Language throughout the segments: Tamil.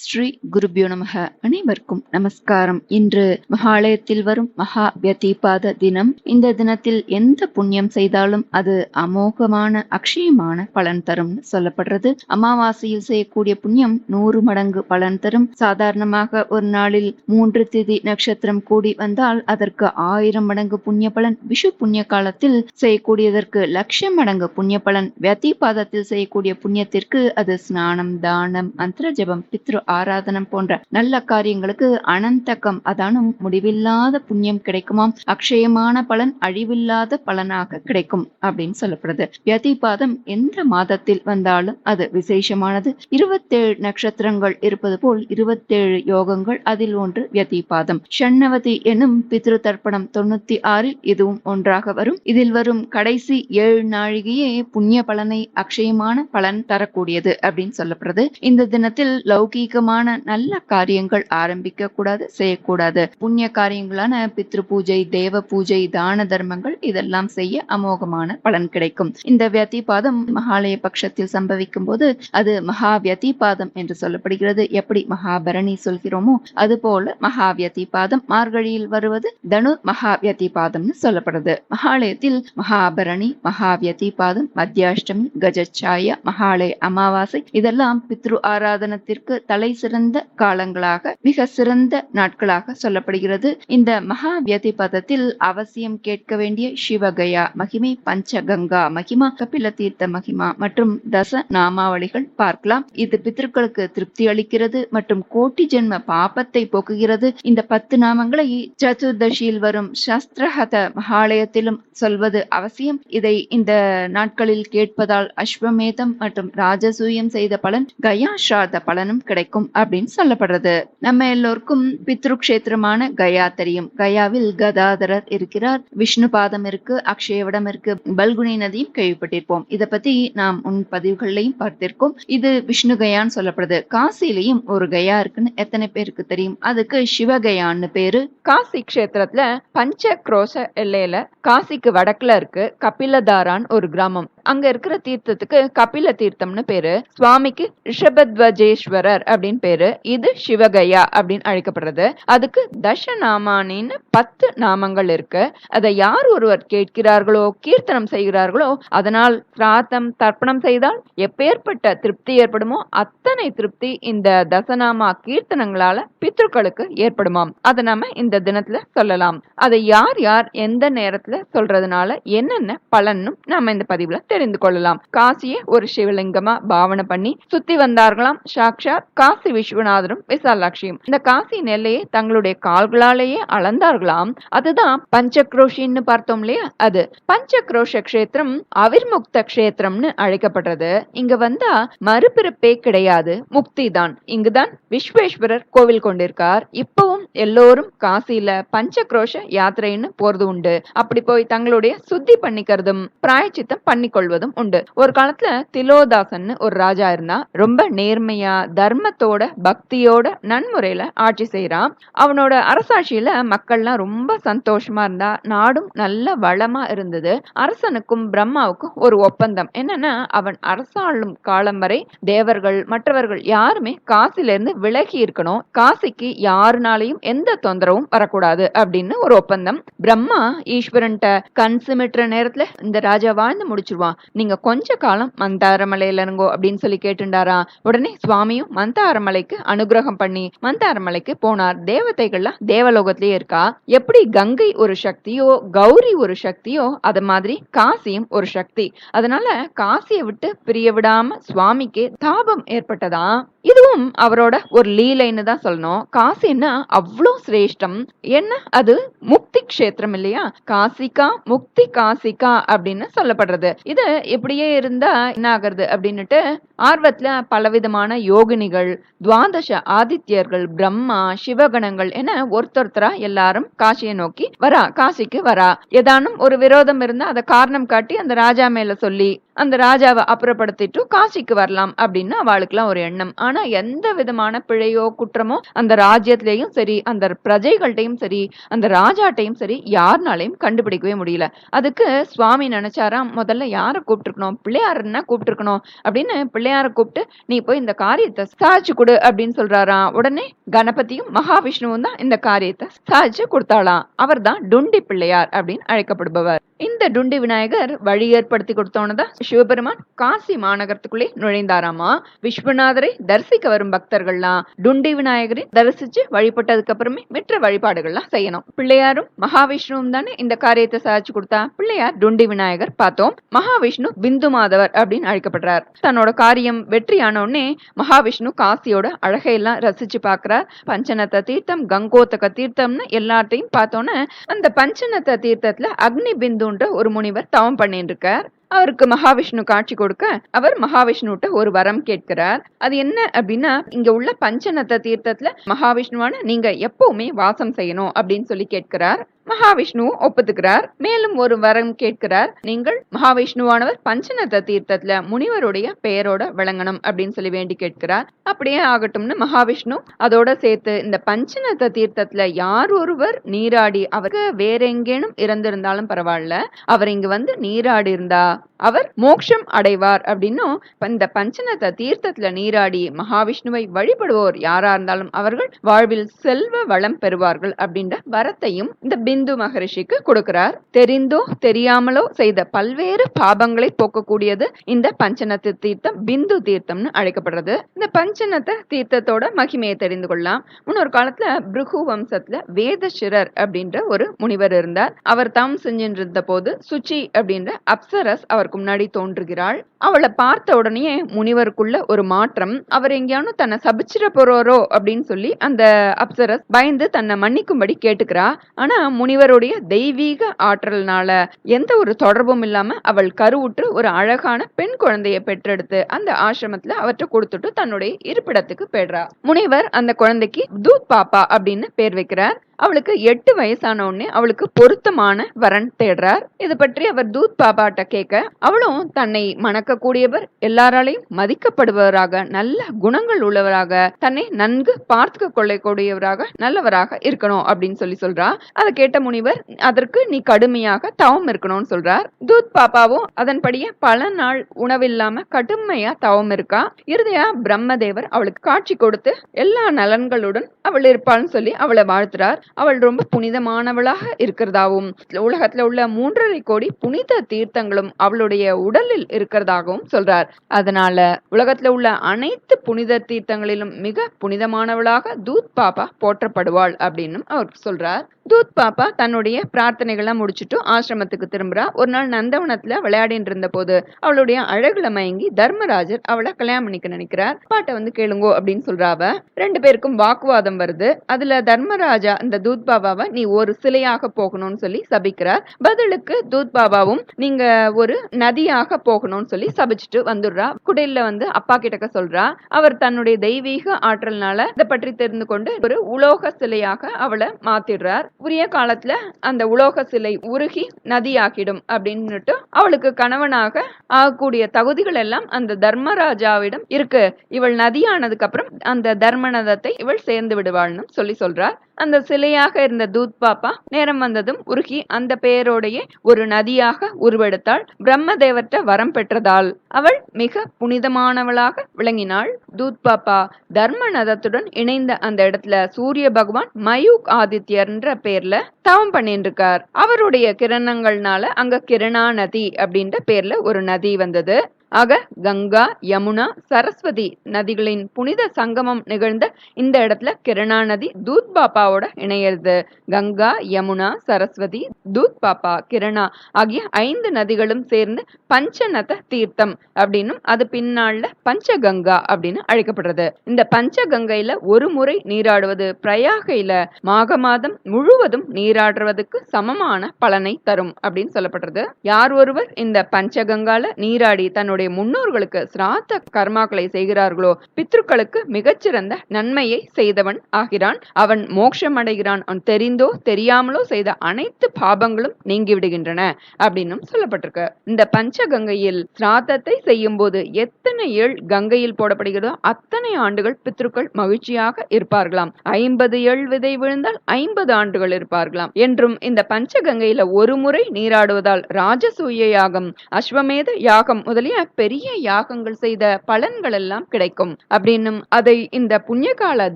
ஸ்ரீ குருபியோ நமக. அனைவருக்கும் நமஸ்காரம். இன்று மகாலயத்தில் வரும் மகா வியதிபாத தினம். இந்த தினத்தில் எந்த புண்ணியம் செய்தாலும் அது அமோகமான அக்ஷயமான பலன் தரும் சொல்லப்படுறது. அமாவாசையில் செய்யக்கூடிய புண்ணியம் நூறு மடங்கு பலன் தரும். சாதாரணமாக ஒரு நாளில் மூன்று திதி நட்சத்திரம் கூடி வந்தால் அதற்கு ஆயிரம் மடங்கு புண்ணிய பலன். விஷு புண்ணிய காலத்தில் செய்யக்கூடியதற்கு லட்சம் மடங்கு புண்ணிய பலன். வியதிபாதத்தில் செய்யக்கூடிய புண்ணியத்திற்கு அது ஸ்நானம் தானம் மந்திர ஜபம் பித்ரு ஆராதனம் போன்ற நல்ல காரியங்களுக்கு அனந்தகம். அதானும் முடிவில்லாத புண்ணியம் கிடைக்குமாம். அக்ஷயமான பலன் அழிவில்லாத பலனாக கிடைக்கும் அப்படின்னு சொல்லப்படுது. வியதிபாதம் எந்த மாதத்தில் வந்தாலும் அது விசேஷமானது. இருபத்தேழு நட்சத்திரங்கள் இருப்பது போல் இருபத்தேழு யோகங்கள் அதில் ஒன்று வியதிபாதம் ஷண்ணவதி எனும் பித்ரு தர்ப்பணம் தொண்ணூத்தி ஆறில் இதுவும் ஒன்றாக வரும். இதில் வரும் கடைசி ஏழு நாழிகையே புண்ணிய பலனை அக்ஷயமான பலன் தரக்கூடியது அப்படின்னு சொல்லப்படுறது இந்த தினத்தில் லௌகீக லௌகீகமான நல்ல காரியங்கள் ஆரம்பிக்க கூடாது செய்யக்கூடாது. புண்ணிய காரியங்களான பித்ரு பூஜை தேவ பூஜை தான தர்மங்கள் இதெல்லாம் செய்ய அமோகமான பலன் கிடைக்கும். இந்த வியதிபாதம் மகாலய பட்சத்தில் சம்பவிக்கும் போது அது மகா வியதிபாதம் என்று சொல்லப்படுகிறது. எப்படி மகாபரணி சொல்கிறோமோ அது போல மகா வியதிபாதம் மார்கழியில் வருவது தனு மகா வியதிபாதம்னு சொல்லப்படுது. மகாலயத்தில் மகாபரணி மகா வியதிபாதம் மத்தியாஷ்டமி கஜச்சாய மகாலய அமாவாசை இதெல்லாம் பித்ரு ஆராதனத்திற்கு தலை சிறந்த காலங்களாக மிக சிறந்த நாட்களாக சொல்லப்படுகிறது. இந்த மகா வியதிபதத்தில் அவசியம் கேட்க வேண்டிய சிவகயா மகிமை பஞ்சகங்கா மகிமா கபில தீர்த்த மகிமா மற்றும் தச நாமாவளிகள் பார்க்கலாம். இது பித்திருக்களுக்கு திருப்தி அளிக்கிறது மற்றும் கோட்டி ஜென்ம பாபத்தை போக்குகிறது. இந்த பத்து நாமங்களை சதுர்தசியில் வரும் சஸ்திரஹத மகாலயத்திலும் சொல்வது அவசியம். இதை இந்த நாட்களில் கேட்பதால் அஸ்வமேதம் மற்றும் ராஜசூயம் செய்த பலன் கயா ஸ்ராத பலனும் கிடைக்கும். இருக்கும் அப்படின்னு சொல்லப்படுறது. நம்ம எல்லோருக்கும் பித்ரு கஷேத்திரமான கயா தெரியும். கயாவில் கதாதரர் இருக்கிறார். விஷ்ணு பாதம் இருக்கு அக்ஷயவடம் இருக்கு பல்குனி நதியும் கேள்விப்பட்டிருப்போம். இத பத்தி நாம் உன் பதிவுகள்லையும் பார்த்திருக்கோம். இது விஷ்ணு கயான்னு சொல்லப்படுது. காசிலையும் ஒரு கயா இருக்குன்னு எத்தனை பேருக்கு தெரியும்? அதுக்கு சிவகயான்னு பேரு. காசி கஷேத்திரத்துல பஞ்ச குரோச எல்லையில காசிக்கு வடக்குல இருக்கு கபிலதாரான் ஒரு கிராமம். அங்க இருக்கிற தீர்த்தத்துக்கு கபில தீர்த்தம்னு பேரு. சுவாமிக்கு ரிஷபத்வஜேஸ்வரர் அப்படின்னு அப்படின்னு பேரு. இது சிவகயா அப்படின்னு அழைக்கப்படுறது. அதுக்கு தசநாமானின்னு பத்து நாமங்கள் இருக்கு. அதை யார் ஒருவர் கேட்கிறார்களோ கீர்த்தனம் செய்கிறார்களோ அதனால் பிரார்த்தம் தர்ப்பணம் செய்தால் எப்பேற்பட்ட திருப்தி ஏற்படுமோ அத்தனை திருப்தி இந்த தசநாமா கீர்த்தனங்களால பித்ருக்களுக்கு ஏற்படுமாம். அதை நாம இந்த தினத்துல சொல்லலாம். அதை யார் யார் எந்த நேரத்துல சொல்றதுனால என்னென்ன பலனும் நாம இந்த பதிவுல தெரிந்து கொள்ளலாம். காசியை ஒரு சிவலிங்கமா பாவனை பண்ணி சுத்தி வந்தார்களாம். சாக்ஷாத் காசி விஸ்வநாதரும் விசாலாட்சியும். இந்த காசி நெல்லையை தங்களுடைய கால்களாலேயே அளந்தார்களாம். அதுதான் பஞ்சக்ரோஷின்னு பார்த்தோம் இல்லையா? அது. பஞ்சக்ரோஷ கஷேத்திரம் அவிர்முக்த கஷேத்திரம்னு அழைக்கப்படுறது. இங்க வந்தா மறுபிறப்பே கிடையாது. முக்தி தான் இங்குதான் விஸ்வேஸ்வரர் கோவில் கொண்டிருக்கார். இப்பவும் எல்லோரும் காசியில பஞ்சக்ரோஷ யாத்திரைன்னு போறது உண்டு. அப்படி போய் தங்களுடைய சுத்தி பண்ணிக்கிறதும் பிராயச்சித்தம் பண்ணிக்கொள்வதும் உண்டு. ஒரு காலத்துல திலோதாசன் ஒரு ராஜா இருந்தா ரொம்ப நேர்மையா தர்ம ஞானத்தோட பக்தியோட நன்முறையில ஆட்சி செய்யறான் அவனோட அரசாட்சியில மக்கள்லாம் ரொம்ப சந்தோஷமா இருந்தா நாடும் நல்ல வளமா இருந்தது. அரசனுக்கும் பிரம்மாவுக்கும் ஒரு ஒப்பந்தம். என்னன்னா அவன் அரசாளும் காலம் வரை தேவர்கள் மற்றவர்கள் யாருமே காசில இருந்து விலகி இருக்கணும். காசிக்கு யாருனாலையும் எந்த தொந்தரவும் வரக்கூடாது அப்படின்னு ஒரு ஒப்பந்தம். பிரம்மா ஈஸ்வரன்ட்ட கண் சிமிட்டுற நேரத்துல இந்த ராஜா வாழ்ந்து முடிச்சிருவான். நீங்க கொஞ்ச காலம் மந்தாரமலையில இருங்கோ அப்படின்னு சொல்லி கேட்டுண்டாரா உடனே சுவாமியும் மந்தார மந்தாரமலைக்கு அனுகிரகம் பண்ணி மந்தாரமலைக்கு போனார். தேவதைகள்லாம் தேவலோகத்திலேயே இருக்கா? எப்படி கங்கை ஒரு சக்தியோ கௌரி ஒரு சக்தியோ அது மாதிரி காசியும் ஒரு சக்தி. அதனால காசியை விட்டு பிரிய விடாம சுவாமிக்கு தாபம் ஏற்பட்டதா? இதுவும் அவரோட ஒரு லீலைன்னு தான் சொல்லணும். காசின்னா அவ்வளோ சிரேஷ்டம். என்ன அது? முக்தி கஷேத்திரம் இல்லையா? காசிகா முக்தி காசிகா அப்படின்னு சொல்லப்படுறது. இது இப்படியே இருந்தா என்ன ஆகுறது அப்படின்னுட்டு ஆர்வத்துல பலவிதமான யோகினிகள் துவாதச ஆதித்யர்கள் பிரம்மா சிவகணங்கள் என ஒருத்தொருத்தரா எல்லாரும் காசியை நோக்கி வரா காசிக்கு வரா. ஏதானும் ஒரு விரோதம் இருந்தா அதை காரணம் காட்டி அந்த ராஜா மேல சொல்லி அந்த ராஜாவை அப்புறப்படுத்திட்டு காசிக்கு வரலாம் அப்படின்னு அவளுக்குலாம் ஒரு எண்ணம். ஆனா எந்த விதமான பிழையோ குற்றமோ அந்த ராஜ்யத்திலையும் சரி அந்த பிரஜைகள்டையும் சரி அந்த ராஜாட்டையும் சரி யாருனாலையும் கண்டுபிடிக்கவே முடியல. அதுக்கு சுவாமி நினைச்சாராம் முதல்ல யாரை கூப்பிட்டுருக்கணும்? பிள்ளையாருன்னா கூப்பிட்டுருக்கணும்? அப்படின்னு பிள்ளையாரை கூப்பிட்டு நீ போய் இந்த காரியத்தை சாதிச்சு கொடு அப்படின்னு சொல்றாராம். உடனே கணபதியும் மகாவிஷ்ணுவும் தான் இந்த காரியத்தை சாதிச்சு கொடுத்தாளாம். அவர் தான் டுண்டி பிள்ளையார் அப்படின்னு அழைக்கப்படுபவர். இந்த டுண்டி விநாயகர் வழி ஏற்படுத்தி கொடுத்தோன்னதான் சிவபெருமான் காசி மாநகரத்துக்குள்ளே நுழைந்தாராமா? விஸ்வநாதரை தரிசிக்க வரும் பக்தர்கள்லாம் டுண்டி விநாயகரை தரிசிச்சு வழிபட்டதுக்கு அப்புறமே மற்ற வழிபாடுகள்லாம் செய்யணும். பிள்ளையாரும் மகாவிஷ்ணுவும் தானே இந்த காரியத்தை சாதிச்சு கொடுத்தா? பிள்ளையார் டுண்டி விநாயகர் பார்த்தோம். மகாவிஷ்ணு பிந்து மாதவர் அப்படின்னு அழைக்கப்படுறார். தன்னோட காரியம் வெற்றியான உடனே மகாவிஷ்ணு காசியோட அழகையெல்லாம் ரசிச்சு பாக்குறார் பஞ்சநத்த தீர்த்தம் கங்கோத்தக தீர்த்தம்னு எல்லாத்தையும் பார்த்தோன்னே அந்த பஞ்சநத்த தீர்த்தத்துல அக்னி பிந்து பிந்துன்ற ஒரு முனிவர் தவம் பண்ணிட்டு இருக்கார் அவருக்கு மகாவிஷ்ணு காட்சி கொடுக்க அவர் மகாவிஷ்ணுட்ட ஒரு வரம் கேட்கிறார். அது என்ன அப்படின்னா இங்க உள்ள பஞ்சநத்த தீர்த்தத்துல மகாவிஷ்ணுவான நீங்க எப்பவுமே வாசம் செய்யணும் அப்படின்னு சொல்லி கேட்கிறார். மகாவிஷ்ணு ஒப்புத்துக்கிறார். மேலும் ஒரு வரம் கேட்கிறார். நீங்கள் மகாவிஷ்ணுவானவர் பஞ்சநத்த தீர்த்தத்துல முனிவருடைய பெயரோட விளங்கணும் அப்படின்னு சொல்லி வேண்டி கேட்கிறார். அப்படியே ஆகட்டும்னு மகாவிஷ்ணு அதோட சேர்த்து இந்த பஞ்சநத்த தீர்த்தத்துல யார் ஒருவர் நீராடி அவருக்கு வேற எங்கேனும் இறந்திருந்தாலும் பரவாயில்ல. அவர் இங்க வந்து நீராடி இருந்தா அவர் மோட்சம் அடைவார் அப்படின்னும் இந்த பஞ்சநத்த தீர்த்தத்துல நீராடி மகாவிஷ்ணுவை வழிபடுவோர் யாரா இருந்தாலும் அவர்கள் வாழ்வில் செல்வ வளம் பெறுவார்கள் அப்படின்ற வரத்தையும் இந்த பின் பிந்து மகரிஷிக்கு கொடுக்கிறார். தெரிந்தோ தெரியாமலோ செய்த பல்வேறு பாபங்களை போக்கக்கூடியது இந்த பஞ்சநத்த தீர்த்தம் பிந்து தீர்த்தம்னு அழைக்கப்படுறது. இந்த பஞ்சநத்த தீர்த்தத்தோட மகிமையை தெரிந்து கொள்ளலாம். முன்னொரு காலத்துல பிருகு வம்சத்துல வேதசிரர் அப்படின்ற ஒரு முனிவர் இருந்தார். அவர் தாம் செஞ்சிருந்த போது சுச்சி அப்படின்ற அப்சரஸ் அவருக்கு முன்னாடி தோன்றுகிறாள். அவளை பார்த்த உடனே முனிவருக்குள்ள ஒரு மாற்றம். அவர் எங்கேயானு தன்னை சபிச்சிட போறோரோ அப்படின்னு சொல்லி அந்த அப்சரஸ் பயந்து தன்னை மன்னிக்கும்படி கேட்டுக்கிறா. ஆனா முனிவருடைய தெய்வீக ஆற்றல்னால எந்த ஒரு தொடர்பும் இல்லாம அவள் கருவுற்று ஒரு அழகான பெண் குழந்தையை பெற்றெடுத்து அந்த ஆசிரமத்துல அவற்றை கொடுத்துட்டு தன்னுடைய இருப்பிடத்துக்கு போயிடுறா. முனிவர் அந்த குழந்தைக்கு தூத் பாப்பா அப்படின்னு பேர் வைக்கிறார். அவளுக்கு எட்டு வயசான உடனே அவளுக்கு பொருத்தமான வரன் தேடுறார். இது பற்றி அவர் தூத் பாபாட்ட கேட்க அவளும் தன்னை மணக்கக்கூடியவர் எல்லாராலையும் மதிக்கப்படுபவராக நல்ல குணங்கள் உள்ளவராக தன்னை நன்கு பார்த்து கொள்ளக்கூடியவராக நல்லவராக இருக்கணும் அப்படின்னு சொல்லி சொல்றா. அதை கேட்ட முனிவர் அதற்கு நீ கடுமையாக தவம் இருக்கணும்னு சொல்றார். தூத் பாப்பாவும் அதன்படியே பல நாள் உணவில்லாம கடுமையா தவம் இருக்கா. இறுதியா பிரம்மதேவர் அவளுக்கு காட்சி கொடுத்து எல்லா நலன்களுடன் அவள் இருப்பாள்னு சொல்லி அவளை வாழ்த்துறார். அவள் ரொம்ப புனிதமானவளாக இருக்கிறதாவும் உலகத்துல உள்ள மூன்றரை கோடி புனித தீர்த்தங்களும் அவளுடைய உடலில் இருக்கிறதாகவும் சொல்றார். அதனால உலகத்துல உள்ள அனைத்து புனித தீர்த்தங்களிலும் மிக புனிதமானவளாக தூத் பாப்பா போற்றப்படுவாள் அப்படின்னு அவர் சொல்றார். தூத் பாப்பா தன்னுடைய பிரார்த்தனைகள்லாம் முடிச்சுட்டு ஆசிரமத்துக்கு திரும்புறா. ஒரு நாள் நந்தவனத்துல விளையாடிட்டு இருந்த போது அவளுடைய அழகுல மயங்கி தர்மராஜர் அவளை கல்யாணம் பண்ணிக்க நினைக்கிறார். பாட்டை வந்து கேளுங்கோ அப்படின்னு சொல்றாவ ரெண்டு பேருக்கும் வாக்குவாதம் வருது. அதுல தர்மராஜா இந்த தூத் பாபாவை நீ ஒரு சிலையாக போகணும்னு சொல்லி சபிக்கிறார். பதிலுக்கு தூத் பாபாவும் நீங்க ஒரு நதியாக போகணும்னு சொல்லி சபிச்சுட்டு வந்துடுறா. குடில்ல வந்து அப்பா கிட்டக்க சொல்றா. அவர் தன்னுடைய தெய்வீக ஆற்றல்னால இதை பற்றி தெரிந்து கொண்டு ஒரு உலோக சிலையாக அவளை மாத்திடுறார். உரிய காலத்துல அந்த உலோக சிலை உருகி நதியாகிடும் அப்படின்னுட்டு அவளுக்கு கணவனாக ஆகக்கூடிய தகுதிகள் எல்லாம் அந்த தர்மராஜாவிடம் இருக்கு. இவள் நதியானதுக்கு அப்புறம் அந்த தர்மநதத்தை இவள் சேர்ந்து விடுவாள்னு சொல்லி சொல்றார். அந்த சிலையாக இருந்த தூத் பாப்பா நேரம் வந்ததும் உருகி அந்த பெயரோடையே ஒரு நதியாக உருவெடுத்தாள். பிரம்மதேவர்ட்ட வரம் பெற்றதால் அவள் மிக புனிதமானவளாக விளங்கினாள். தூத் பாப்பா தர்மநதத்துடன் இணைந்த அந்த இடத்துல சூரிய பகவான் மயூக் ஆதித்யர்ன்ற பேர்ல தவம் பண்ணிட்டு இருக்கார் அவருடைய கிரணங்கள்னால அங்க கிரணா நதி அப்படின்ற பேர்ல ஒரு நதி வந்தது. ஆக கங்கா யமுனா சரஸ்வதி நதிகளின் புனித சங்கமம் நிகழ்ந்த இந்த இடத்துல கிரணா நதி தூத் பாப்பாவோட இணையிறது. கங்கா யமுனா சரஸ்வதி தூத் பாப்பா கிரணா ஆகிய ஐந்து நதிகளும் சேர்ந்து பஞ்சநத தீர்த்தம் அப்படின்னும் அது பின்னால பஞ்சகங்கா அப்படின்னு அழைக்கப்படுறது. இந்த பஞ்சகங்கையில ஒரு முறை நீராடுவது பிரயாகையில மாக மாதம் முழுவதும் நீராடுறதுக்கு சமமான பலனை தரும் அப்படின்னு சொல்லப்படுறது. யார் ஒருவர் இந்த பஞ்சகங்கால நீராடி தன்னுடைய முன்னோர்களுக்கு சிராத்த கர்மாக்களை செய்கிறார்களோ பித்ருக்களுக்கு மிகச்சிறந்த நன்மையை செய்தவன் ஆகிறான். அவன் மோட்சம் அடைகிறான். அவன் தெரிந்தோ தெரியாமலோ செய்த அனைத்து பாபங்களும் நீங்கிவிடுகின்றன அப்படின்னும் சொல்லப்பட்டிருக்கு. இந்த பஞ்சகங்கையில் சிராத்தத்தை செய்யும் போது எத்தனை ஏழ் கங்கையில் போடப்படுகிறதோ அத்தனை ஆண்டுகள் பித்ருக்கள் மகிழ்ச்சியாக இருப்பார்களாம். ஐம்பது எள் விதை விழுந்தால் ஐம்பது ஆண்டுகள் இருப்பார்களாம். வேண்டாம் என்றும் இந்த பஞ்சகங்கையில ஒரு முறை நீராடுவதால் ராஜசூய யாகம் அஸ்வமேத யாகம் முதலிய பெரிய யாகங்கள் செய்த பலன்கள் எல்லாம் கிடைக்கும். அப்படின்னும் அதை இந்த புண்ணியகால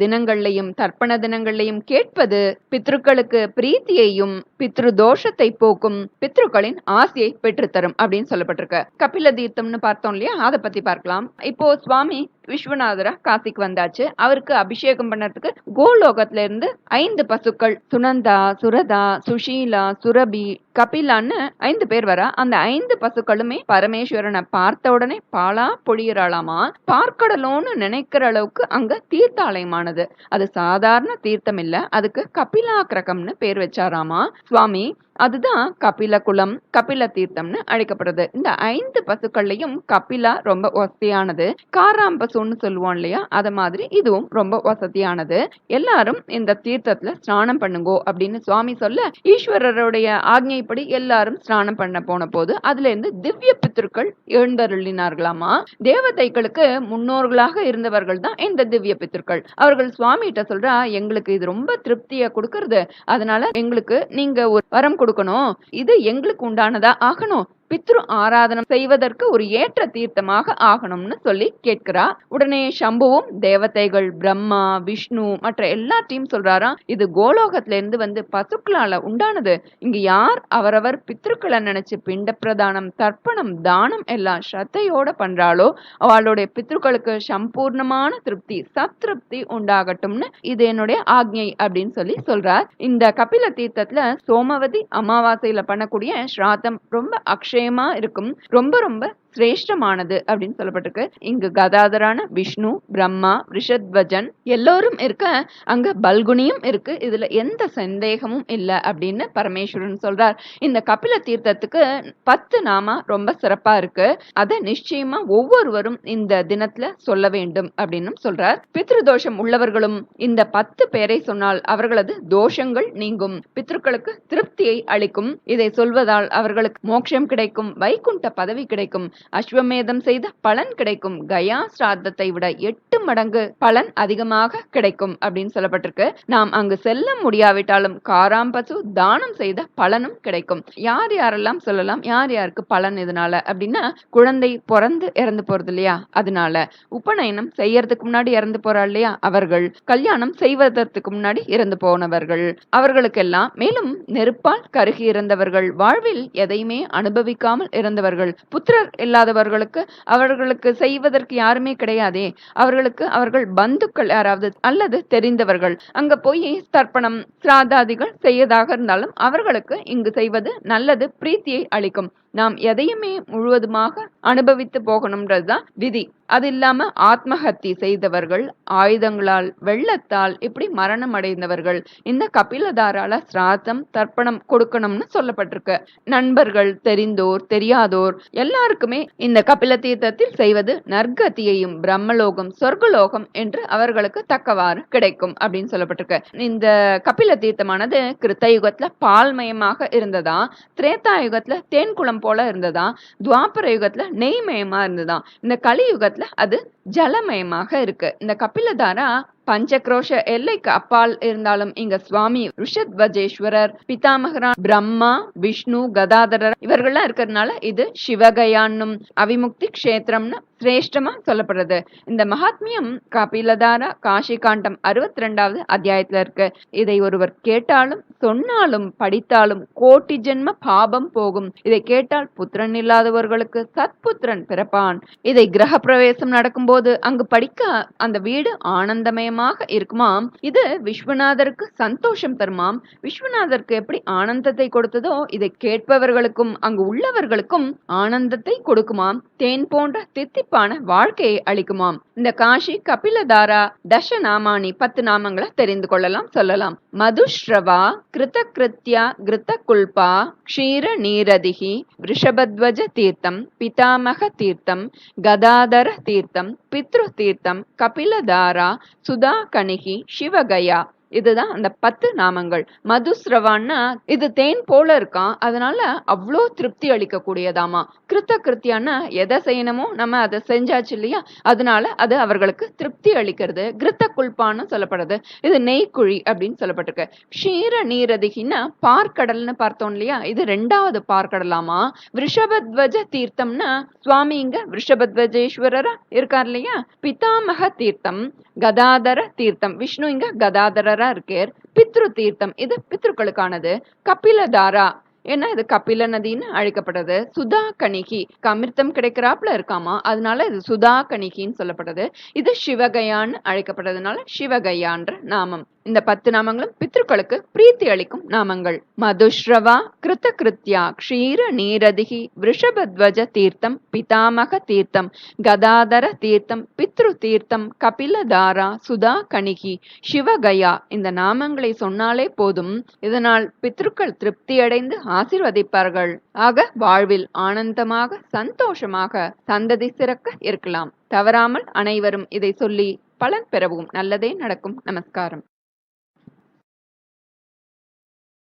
தினங்கள்லையும் தர்ப்பண தினங்கள்லையும் கேட்பது பித்ருக்களுக்கு பிரீத்தியையும் பித்ரு தோஷத்தை போக்கும் பித்ருக்களின் ஆசையை பெற்றுத்தரும் அப்படின்னு சொல்லப்பட்டிருக்கு. கபில தீர்த்தம்னு பார்த்தோம் இல்லையா? அதை பத்தி பார்க்கலாம். இப்போ சுவாமி விஸ்வநாதரா காசிக்கு வந்தாச்சு. அவருக்கு அபிஷேகம் பண்ணறதுக்கு கோலோகத்துல இருந்து ஐந்து பசுக்கள் சுனந்தா சுர சுரதா சுஷீலா சுரபி கபிலான்னு ஐந்து பேர் வரா. அந்த ஐந்து பசுக்களுமே பரமேஸ்வரனை பார்த்த உடனே பாலா பொழியிறாளாமா? பார்க்கடலோன்னு நினைக்கிற அளவுக்கு அங்க தீர்த்தாலயமானது. அது சாதாரண தீர்த்தம் இல்ல. அதுக்கு கபிலாக்கிரகம்னு பேர் வச்சாராமா? சுவாமி அதுதான் கபில குளம் கபில தீர்த்தம்னு அழைக்கப்படுது இந்த ஐந்து பசுக்கள்லையும் கபிலா ரொம்ப வசதியானது. காராம் பசுன்னு சொல்லுவோம் இல்லையா? அது மாதிரி இதுவும் ரொம்ப வசதியானது. எல்லாரும் இந்த தீர்த்தத்துல ஸ்நானம் பண்ணுங்கோ அப்படின்னு சுவாமி சொல்ல ஈஸ்வரருடைய ஆக்ஞைப்படி எல்லாரும் ஸ்நானம் பண்ண போன போது அதுல இருந்து திவ்ய பித்திருக்கள் எழுந்தருளினார்களாமா? தேவதைகளுக்கு முன்னோர்களாக இருந்தவர்கள் தான் இந்த திவ்ய பித்திருக்கள். அவர்கள் சுவாமிகிட்ட சொல்றா எங்களுக்கு இது ரொம்ப திருப்தியை கொடுக்கறது. அதனால எங்களுக்கு நீங்க ஒரு வரம் கொடுக்கணும். இது எங்களுக்கு உண்டானதா ஆகணும். பித்ரு ஆராதனம் செய்வதற்கு ஒரு ஏற்ற தீர்த்தமாக ஆகணும்னு சொல்லி கேட்கிறா. உடனே சம்புவும் தேவதைகள் பிரம்மா விஷ்ணு மற்ற எல்லாத்தையும் சொல்றாராம் இது கோலோகத்துல இருந்து வந்து பசுக்களால உண்டானது. இங்க யார் அவரவர் பித்ருக்களை நினைச்சு பிண்ட பிரதானம் தர்ப்பணம் தானம் எல்லாம் ஸ்ரத்தையோட பண்றாளோ அவளுடைய பித்ருக்களுக்கு சம்பூர்ணமான திருப்தி சத்ருப்தி உண்டாகட்டும்னு இது என்னுடைய ஆக்ஞை அப்படின்னு சொல்லி சொல்றார். இந்த கபில தீர்த்தத்துல சோமவதி அமாவாசையில பண்ணக்கூடிய ஸ்ராத்தம் ரொம்ப விஷயமா இருக்கும். ரொம்ப ரொம்ப சிரேஷ்டமானது அப்படின்னு சொல்லப்பட்டிருக்கு. இங்கு கதாதரான விஷ்ணு பிரம்மா ரிஷத்வஜன் எல்லோரும் இருக்க அங்க பல்குனியும் இருக்கு. இதுல எந்த சந்தேகமும் இல்லை அப்படின்னு பரமேஸ்வரன் சொல்றார். இந்த கபில தீர்த்தத்துக்கு பத்து நாமா ரொம்ப சிறப்பா இருக்கு. அதை நிச்சயமா ஒவ்வொருவரும் இந்த தினத்துல சொல்ல வேண்டும் அப்படின்னு சொல்றார். பித்ருதோஷம் உள்ளவர்களும் இந்த பத்து பேரை சொன்னால் அவர்களது தோஷங்கள் நீங்கும். பித்ருக்களுக்கு திருப்தியை அளிக்கும். இதை சொல்வதால் அவர்களுக்கு மோட்சம் கிடைக்கும். வைகுண்ட பதவி கிடைக்கும். அஸ்வமேதம் செய்த பலன் கிடைக்கும். கயா சிராத்தத்தை விட எட்டு மடங்கு பலன் அதிகமாக கிடைக்கும் அப்படின்னு சொல்லப்பட்டிருக்கு. நாம் அங்கு செல்ல முடியாவிட்டாலும் காராம்பசு தானம் செய்த பலனும் கிடைக்கும். யார் யாரெல்லாம் சொல்லலாம் யார் யாருக்கு பலன் இதனால அப்படின்னா குழந்தை பிறந்து இறந்து போறது இல்லையா? அதனால உபநயனம் செய்யறதுக்கு முன்னாடி இறந்து போறா இல்லையா? அவர்கள் கல்யாணம் செய்வதற்கு முன்னாடி இறந்து போனவர்கள். அவர்களுக்கெல்லாம் மேலும் நெருப்பால் கருகி இறந்தவர்கள் வாழ்வில் எதையுமே அனுபவிக்காமல் இறந்தவர்கள் புத்திரர் இல்லாதவர்களுக்கு அவர்களுக்கு செய்வதற்கு யாருமே கிடையாதே. அவர்களுக்கு அவர்கள் பந்துக்கள் யாராவது அல்லது தெரிந்தவர்கள். அங்க போய் தர்ப்பணம் சிராதாதிகள் செய்யதாக இருந்தாலும் அவர்களுக்கு இங்கு செய்வது நல்லது பிரீத்தியை அளிக்கும். நாம் எதையுமே முழுவதுமாக அனுபவித்து போகணும்ன்றதுதான் விதி. அது இல்லாம ஆத்மஹத்தி செய்தவர்கள் ஆயுதங்களால் வெள்ளத்தால் இப்படி மரணம் அடைந்தவர்கள் இந்த கபிலதாரால சிராத்தம் தர்ப்பணம் கொடுக்கணும்னு சொல்லப்பட்டிருக்கு. நண்பர்கள் தெரிந்தோர் தெரியாதோர் எல்லாருக்குமே இந்த கபில தீர்த்தத்தில் செய்வது நற்கத்தியையும் பிரம்மலோகம் சொர்க்கலோகம் என்று அவர்களுக்கு தக்கவாறு கிடைக்கும் அப்படின்னு சொல்லப்பட்டிருக்கு. இந்த கபில தீர்த்தமானது கிருத்த யுகத்துல பால்மயமாக இருந்ததா திரேதா யுகத்துல தேன்குளம் போல இருந்ததா துவாபர யுகத்துல நெய்மயமா இருந்ததா இந்த கலியுகத்துல அது ஜலமயமாக இருக்கு. இந்த கபிலதாரா பஞ்சக்ரோஷ எல்லைக்கு அப்பால் இருந்தாலும் இங்க சுவாமி ரிஷத்வஜேஸ்வரர் பிதாமகரான் பிரம்மா விஷ்ணு கதாதரர் இவர்கள்லாம் இருக்கிறதுனால இது சிவகயான்னும் அவிமுக்தி கஷேத்திரம்னு சிரேஷ்டமா சொல்லப்படுறது. இந்த மகாத்மியம் கபிலதாரா காஷி காண்டம் அறுபத்தி ரெண்டாவது அத்தியாயத்துல இருக்கு. இதை ஒருவர் கேட்டாலும் சொன்னாலும் படித்தாலும் கோட்டி ஜென்ம பாபம் போகும். இதை கேட்டால் புத்திரன் இல்லாதவர்களுக்கு சத்புத்திரன் பிறப்பான். இதை கிரக பிரவேசம் நடக்கும்போது அங்கு படிக்க அந்த வீடு ஆனந்தமயமாக இருக்குமாம். இது விஸ்வநாதருக்கு சந்தோஷம் தருமாம். விஸ்வநாதருக்கு எப்படி ஆனந்தத்தை கொடுத்ததோ இதை கேட்பவர்களுக்கும் அங்கு உள்ளவர்களுக்கும் ஆனந்தத்தை கொடுக்குமாம். தேன் போன்ற தித்தி செழிப்பான வாழ்க்கையை அளிக்குமாம். இந்த காஷி கபிலதாரா தச நாமானி பத்து நாமங்களை தெரிந்து கொள்ளலாம் சொல்லலாம். மதுஸ்ரவா கிருத கிருத்யா கிருத்த குல்பா க்ஷீர நீரதிகி ரிஷபத்வஜ தீர்த்தம் பிதாமக தீர்த்தம் கதாதர தீர்த்தம் பித்ரு தீர்த்தம் கபிலதாரா சுதா கணிகி சிவகயா இதுதான் அந்த பத்து நாமங்கள். மதுஸ்ரவான்னா இது தேன் போல இருக்கான் அதனால அவ்வளோ திருப்தி அளிக்கக்கூடியதாமா. கிருத்த கிருத்தியான்னா எதை செய்யணுமோ நம்ம அதை செஞ்சாச்சு இல்லையா? அதனால அது அவர்களுக்கு திருப்தி அளிக்கிறது. கிருத்த குல்பான்னு சொல்லப்படுது. இது நெய்க்குழி அப்படின்னு சொல்லப்பட்டிருக்கு. க்ஷீர நீரதிகின்னா பார்க்கடல்னு பார்த்தோம் இல்லையா? இது ரெண்டாவது பார்க்கடலாமா? விஷபத்வஜ தீர்த்தம்னா சுவாமி இங்க விஷபத்வஜேஸ்வரரா இருக்கார் இல்லையா? பிதாமக தீர்த்தம். கதாதர தீர்த்தம். விஷ்ணு இங்க கதாதரரா இருக்கார். பித்ரு தீர்த்தம். இது பித்ருக்களுக்கானது. கபிலதாரா. ஏன்னா இது? கபில நதின்னு அழைக்கப்படுது சுதா கணிகி. அமிர்தம் கிடைக்கிறாப்புல இருக்காமா? அதனால இது சுதா கணிகின்னு சொல்லப்படுது. இது சிவகையான்னு அழைக்கப்படுறதுனால சிவகையான்ற நாமம். இந்த பத்து நாமங்களும் பித்ருக்களுக்கு பிரீத்தி அளிக்கும் நாமங்கள். மதுஸ்ரவா கிருத்த கிருத்யா க்ஷீர நீரதிகி விஷபத்வஜ தீர்த்தம் பிதாமக தீர்த்தம் கதாதர தீர்த்தம் பித்ரு தீர்த்தம் கபிலதாரா சுதா கணிகி சிவகயா இந்த நாமங்களை சொன்னாலே போதும். இதனால் பித்ருக்கள் திருப்தி அடைந்து ஆசிர்வதிப்பார்கள். ஆக வாழ்வில் ஆனந்தமாக சந்தோஷமாக சந்ததி சிறக்க இருக்கலாம். தவறாமல் அனைவரும் இதை சொல்லி பலன் பெறவும் நல்லதே நடக்கும். நமஸ்காரம்.